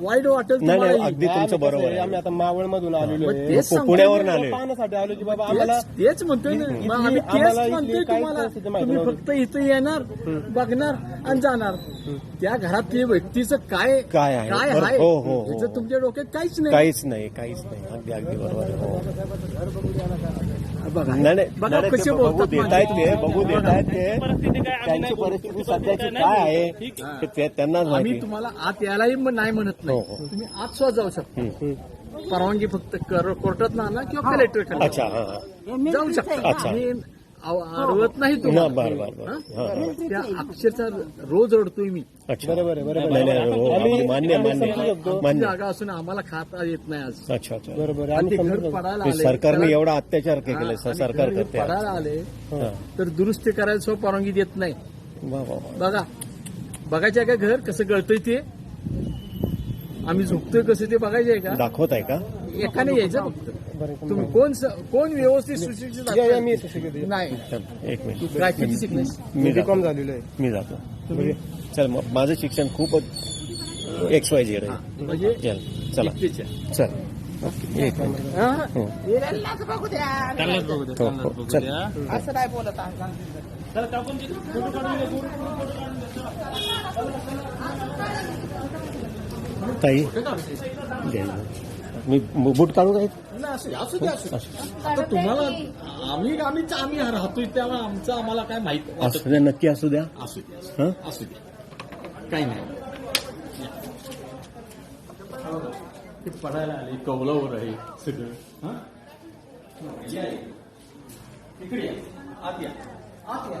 वाईट वाटेल नाही अगदी तुमचं बरोबर आहे. आम्ही आता मावळ मधून आलेलो मग आहे. तेच पुण्यावरून मी. आले पाहण्यासाठी आलो की बाबा आम्हाला तेच तेच म्हणतोय ना. इथली- मग आम्ही आम्हाला तेच इथली म्हणतोय काही तुम्हाला. परिस्थिती माहिती तुम्ही नव्हती. फक्त इथं येणार बघणार आणि जाणार. त्या घरातल्या व्यक्तीचं काय काय आहे? काय बरं, आहे? हो, हो, हो. याचं तुमच्या डोक्यात काहीच नाही. काहीच नाही काहीच नाही. अगदी अगदी बरोबर आहे. हो. बघा नाही नाही बघा नाही, नाही, कसे ते बघू बोलतात देत आहेत ते माझे. बघू देत आहेत ते परिस्थिती काय आम्ही त्यांची नाही बोलू परिस्थिती शकत. सध्याची नाही काय बोलू. आहे ठीक आहे. ते ते त्यांनाच आम्ही माहिती तुम्हाला आत यायलाही म- नाही म्हणत नाही हो, हो. तुम्ही आत सुद्धा जाऊ शकता परवानगी फक्त कर- कोर्टात ना आणा किंवा कलेक्टर अच्छा हा हा जाऊ शकता अच्छा. आम्ही अडवत नाही ना तुम्हाला बर बर बर. त्या अक्षरशः रोज रडतोय मी. अच्छा. बरोबर आहे, बरोबर आहे. नाही नाही हो, आम्ही- अगदी मान्य आम्ही मान्य. समजू शकतो. आमची मान्य जागा असून आम्हाला खाता येत नाही आज. अच्छा अच्छा. बरोबर आहे. आणि आम्ही ते घर. पडायला ते आले. सरकारने एवढा अत्याचार आणि सरकार करते पडायला आले हा. तर दुरुस्ती करायला सुद्धा परवानगी देत नाही. वा, वा, वा. बघा बघायचं आहे का घर? कसं गळतंय ते? आम्ही झोपतोय कसं ते बघायचं आहे का? दाखवत आहे का? एकाने यायचं फक्त. तुम्ही कोण स- कोण व्यवस्थित सुशिक्षित या, या, असेल? मी सुशिक्षित आहे. नाही चल, एक मिनिट काय किती शिकलेस मी मी जातो कॉम झालेलो आहे मी जातो चल मग माझं शिक्षण खूपच एक्स वाय झेड आहे म्हणजे चल चला इतकेच आहे. चल एक मिनिट हा? हो त्यांनाच बघू द्या हो, त्यांनाच हो, बघू चल. द्या. असं नाही बोलत आहे. चला, टाकून दे. फोटो काढून घे. ताई दे. मी बूट काढू काय नाही, असू दे, असू दे. आता तुम्हाला आम्ही आम्ही आम्ही राहतोय त्यामुळे आमचं आम्हाला काय माहीत असू द्या नक्की असू द्या. असू दे असू हं? दे, असू दे. काही नाही. ते पडायला आले कौलावर आहे सगळं. हं? या, या. इकडे या. आत या. आत या.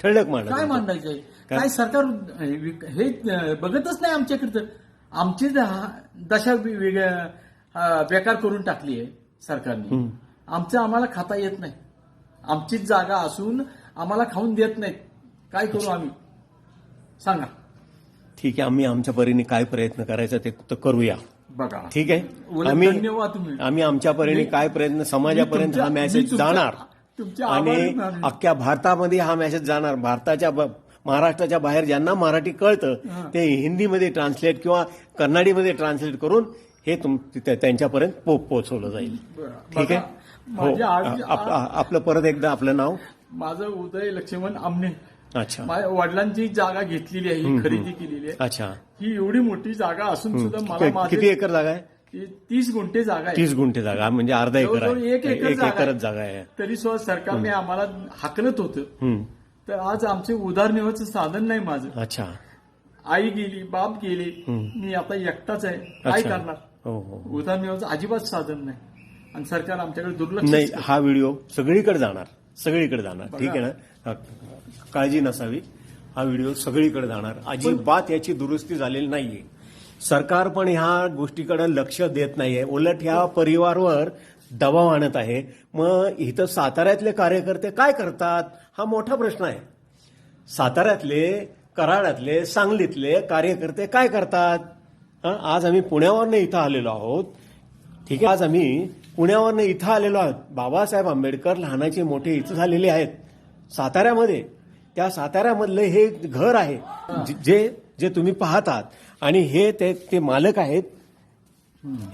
ठळक मांडा काय तुमचं. मांडायचंय काय सरकार हे बघतच नाही आमच्याकडचं आमची दशा बेकार करून टाकली आहे सरकारने. आमचं आम्हाला खाता येत नाही. आमचीच जागा असून आम्हाला खाऊन देत नाहीत. काय करू आम्ही? सांगा. ठीक आहे आम्ही आमच्या परीने काय प्रयत्न करायचा ते तर करूया. बघा. ठीक आहे? आम्ही आम्ही आमच्या परीने काय प्रयत्न समाजापर्यंत हा मेसेज जाणार? आणि. अख्ख्या भारतामध्ये हा मेसेज जाणार. भारताच्या महाराष्ट्राच्या बाहेर ज्यांना मराठी कळतं ते हिंदीमध्ये ट्रान्सलेट किंवा कन्नडीमध्ये ट्रान्सलेट करून हे त्यांच्यापर्यंत पोहोचवलं जाईल. ठीक आहे? हो. आपलं परत एकदा आपलं नाव? माझं उदय लक्ष्मण आमने. अच्छा. माझ्या वडिलांची जागा घेतलेली आहे खरेदी केलेली आहे. अच्छा. ही एवढी मोठी जागा असून सुद्धा मला किती एकर जागा आहे? तीस गुंठे जागा तीस गुंठे जागा म्हणजे अर्धा एकर आहे. एक एकरच. जागा आहे. तरी सुद्धा सरकारने आम्हाला हाकलत होतं. तर आज आमचे उदारनिर्वाहाचं साधन नाही माझं. अच्छा. आई गेली बाप गेले मी आता एकटाच आहे. काय. करणार? हो हो उदारनिर्वाहाचं अजिबात साधन नाही. आणि सरकार आमच्याकडे दुर्लक्ष नाही हा व्हिडिओ सगळीकडे जाणार. सगळीकडे जाणार. ठीक आहे ना? हा, काळजी नसावी. हा व्हिडिओ सगळीकडे जाणार. अजिबात याची दुरुस्ती झालेली नाहीये. सरकार पण ह्या गोष्टीकडे लक्ष देत नाहीये. उलट ह्या परिवारवर दबाव आणत आहे. मग इथं साताऱ्यातले कार्यकर्ते काय करतात? हा मोठा प्रश्न आहे. साताऱ्यातले कराडातले सांगलीतले कार्यकर्ते काय करतात? आज आम्ही पुण्यावरनं इथं आलेलो आहोत. ठीक आहे आज आम्ही पुण्यावरनं इथं आलेलो आहोत. बाबासाहेब आंबेडकर लहानाचे मोठे इथं झालेले आहेत. साताऱ्यामध्ये. त्या साताऱ्यामधलं हे घर आहे. जे- जे जे तुम्ही पाहतात आणि हे ते ते मालक आहेत.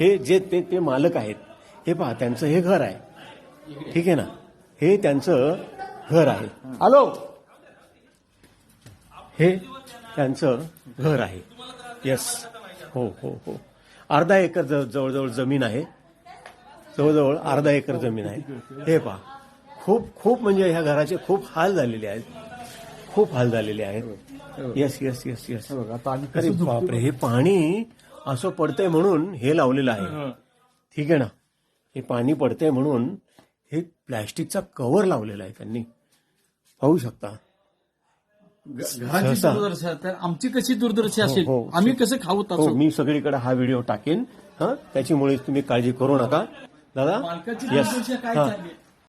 हे जे ते ते मालक आहेत. हे पहा त्यांचं हे घर आहे. ठीक आहे ना? हे त्यांचं घर आहे. हॅलो? हे त्यांचं घर आहे. येस हो हो हो. अर्धा एकर जवळजवळ जमीन आहे. जवळजवळ अर्धा एकर जमीन आहे. हे पहा. खूप खूप म्हणजे ह्या घराचे खूप हाल झालेले आहेत. खूप हाल झालेले आहेत. येस येस येस येस अरे बापरे हे पाणी असं पडतंय म्हणून हे लावलेलं आहे. ठीक आहे ना? हे पाणी पडतंय म्हणून हे प्लॅस्टिकचा कव्हर लावलेला आहे त्यांनी. पाहू शकता? घराची सहसा. दुर्दशा तर आमची कशी दुर्दशा असेल? हो. आम्ही कसं खाऊ हो मी सगळीकडे हा व्हिडिओ टाकेन. हा त्याच्यामुळे तुम्ही काळजी करू नका. दादा? मालकाची येस दुर्दशा काय हा. चालली?